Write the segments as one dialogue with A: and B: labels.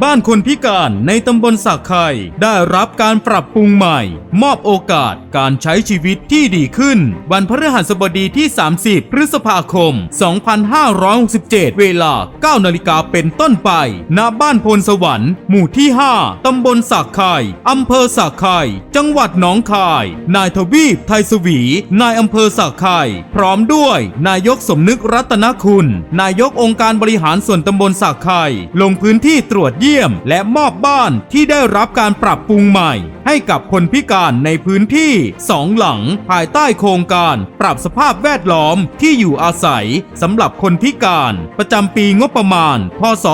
A: บ้านคนพิการในตำบลสักไข่ได้รับการปรับปรุงใหม่ มอบโอกาสการใช้ชีวิตที่ดีขึ้น วันพฤหัสบดีที่ 30 พฤษภาคม 2567 เวลา 9 นาฬิกาเป็นต้นไป ณ บ้านพลสวรรค์ หมู่ที่ 5 ตำบลสักไข่อำเภอสักไข่จังหวัดหนองคาย นายทวีปไทยสวี นายอำเภอสักไข่พร้อมด้วยนายกสมนึกรัตนคุณ นายกองค์การบริหารส่วนตำบลสักไข่ลงพื้นที่ตรวจเยี่ยม และมอบบ้านที่ได้รับการปรับปรุงใหม่ ให้กับคนพิการในพื้นที่สองหลัง ภายใต้โครงการปรับสภาพแวดล้อมที่อยู่อาศัยสำหรับคนพิการ ประจำปีงบประมาณ พศ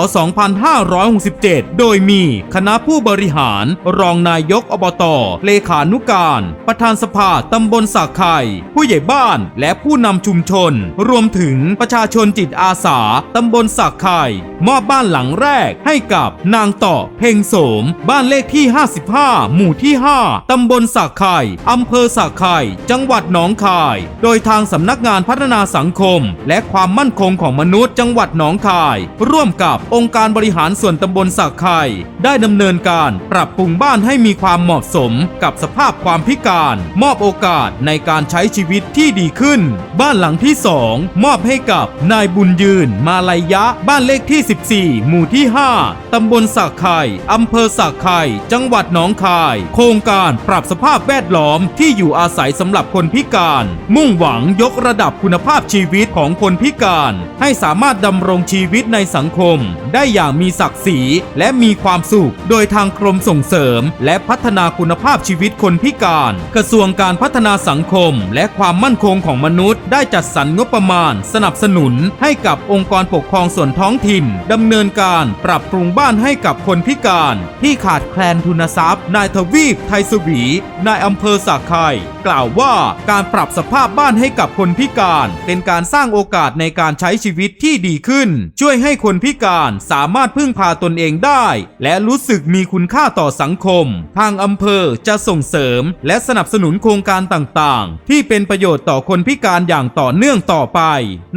A: 2567 โดยมีคณะผู้บริหาร รองนายกอบต เลขานุการ ประธานสภาตำบลสักไข่ ผู้ใหญ่บ้านและผู้นำชุมชน รวมถึงประชาชนจิตอาสาตำบลสักไข่ มอบบ้านหลังแรกให้กับนางต่อเพ่งโสม บ้านเลขที่ 55 หมู่ที่ 5 ตำบลสักไข่อำเภอสักไข่ จังหวัดหนองคาย โดยทางสำนักงานพัฒนาสังคม และความมั่นคงของมนุษย์จังหวัดหนองคาย ร่วมกับองค์การบริหารส่วนตำบลสักไข่ได้ดำเนินการปรับปรุงบ้านให้มีความเหมาะสมกับสภาพความพิการ มอบโอกาสในการใช้ชีวิตที่ดีขึ้น บ้านหลังที่ 2 มอบให้กับนายบุญยืน มาลายะ บ้านเลขที่ 14 หมู่ที่ 5ตำบลสักไข่อำเภอสักไข่จังหวัดหนองคาย โครงการปรับสภาพแวดล้อมที่อยู่อาศัยสำหรับคนพิการ มุ่งหวังยกระดับคุณภาพชีวิตของคนพิการ ให้สามารถดำรงชีวิตในสังคม ได้อย่างมีศักดิ์ศรีและมีความสุข โดยทางกรมส่งเสริม และพัฒนาคุณภาพชีวิตคนพิการ กระทรวงการพัฒนาสังคม และความมั่นคงของมนุษย์ ได้จัดสรรงบประมาณ สนับสนุนให้กับองค์กรปกครองส่วนท้องถิ่นดำเนินการปรับปรุงบ้านให้กับคนพิการที่ขาดแคลนทุนทรัพย์ นายทวีปไทยสวีนายอำเภอสักไข่กล่าวว่าการปรับสภาพบ้านให้กับคนพิการ เป็นการสร้างโอกาสในการใช้ชีวิตที่ดีขึ้น ช่วยให้คนพิการสามารถพึ่งพาตนเองได้ และรู้สึกมีคุณค่าต่อสังคม ทางอำเภอจะส่งเสริม และสนับสนุนโครงการต่างๆ ที่เป็นประโยชน์ต่อคนพิการอย่างต่อเนื่องต่อไป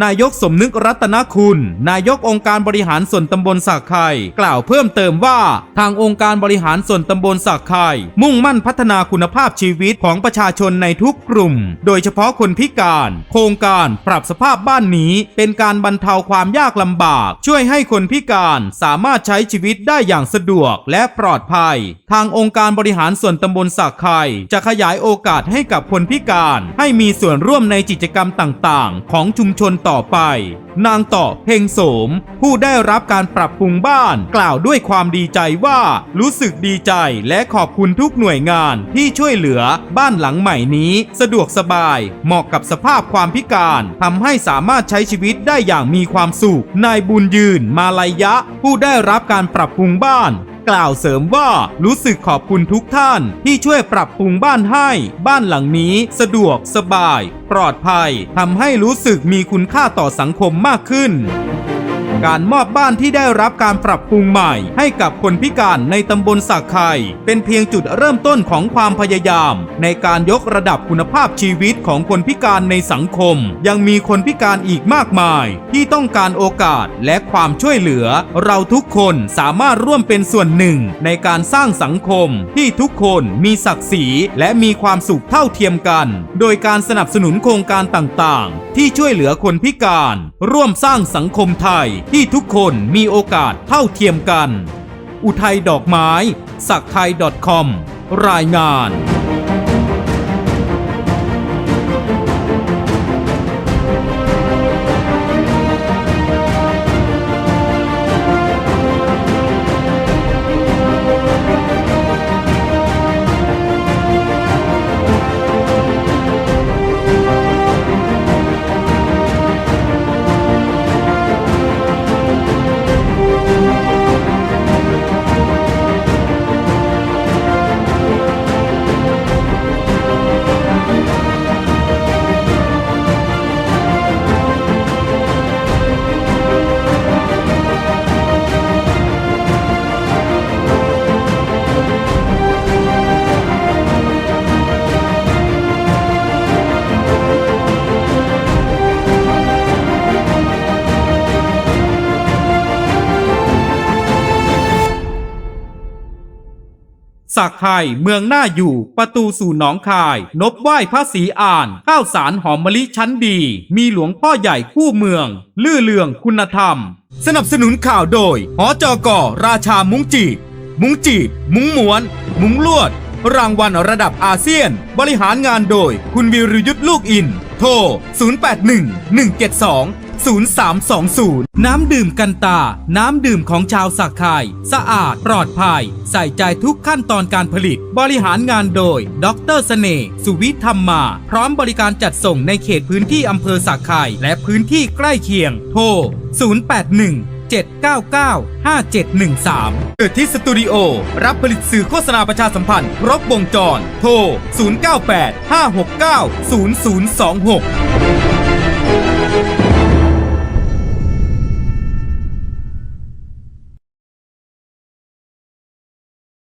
A: นายกสมนึกรัตนคุณ นายกองค์การบริหารส่วนตำบลสักไข่กล่าวเพิ่มเติมว่า ทางองค์การบริหารส่วนตำบลสักไข่มุ่งมั่นพัฒนาคุณภาพชีวิตของประชาชนในทุกกลุ่ม โดยเฉพาะคนพิการ โครงการปรับสภาพบ้านนี้เป็นการบรรเทาความยากลำบาก ช่วยให้คนพิการสามารถใช้ชีวิตได้อย่างสะดวกและปลอดภัย ทางองค์การบริหารส่วนตำบลสักไข่จะขยายโอกาสให้กับคนพิการ ให้มีส่วนร่วมในกิจกรรมต่างๆ ของชุมชนต่อไปนางต่อเพ่งโสม ผู้ได้รับการปรับปรุงบ้าน กล่าวด้วยความดีใจว่ารู้สึกดีใจและขอบคุณทุกหน่วยงานที่ช่วยเหลือบ้านหลังใหม่นี้ สะดวกสบาย เหมาะกับสภาพความพิการทำให้สามารถใช้ชีวิตได้อย่างมีความสุขนายบุญยืนมาลายะ ผู้ได้รับการปรับปรุงบ้าน กล่าวเสริมว่ารู้สึกขอบคุณทุกท่าน ที่ช่วยปรับปรุงบ้านให้ บ้านหลังนี้สะดวกสบาย ปลอดภัยทำให้รู้สึกมีคุณค่าต่อสังคมมากขึ้น การมอบบ้านที่ได้รับการปรับปรุงใหม่ ให้กับคนพิการในตำบลสักไข่เป็นเพียงจุดเริ่มต้นของความพยายาม ในการยกระดับคุณภาพชีวิตของคนพิการในสังคม ยังมีคนพิการอีกมากมาย ที่ต้องการโอกาสและความช่วยเหลือ เราทุกคนสามารถร่วมเป็นส่วนหนึ่ง ในการสร้างสังคม ที่ทุกคนมีศักดิ์ศรีและมีความสุขเท่าเทียมกัน โดยการสนับสนุนโครงการต่างๆ ที่ช่วยเหลือคนพิการ ร่วมสร้างสังคมไทยที่ทุกคนมีโอกาสเท่าเทียมกัน อุทัยดอกไม้ สักไทย .com รายงาน สักไข่เมืองหน้าอยู่ ประตูสู่หนองคาย นบไหว้พระศรีอ่าน ข้าวสารหอมมะลิชั้นดี มีหลวงพ่อใหญ่คู่เมือง ลื่อเลืองคุณธรรม สนับสนุนข่าวโดย หอจอกอราชามุ้งจีบ มุ้งจีบ มุ้งม้วน มุ้งลวด รางวัลระดับอาเซียน บริหารงานโดย คุณวิรยุทธ์ลูกอิน โทร 081 172 0320 น้ำดื่มกันตา น้ำดื่มของชาวสักไข่สะอาดปลอดภัย ใส่ใจทุกขั้นตอนการผลิต บริหารงานโดย ดรเสน่ห์สุวิธรรมมา พร้อมบริการจัดส่งในเขตพื้นที่อำเภอสักไข่และพื้นที่ใกล้เคียง โทร 081 799 5713 เกิดที่สตูดิโอ รับผลิตสื่อโฆษณาประชาสัมพันธ์ครบวงจร โทร 098 569 0026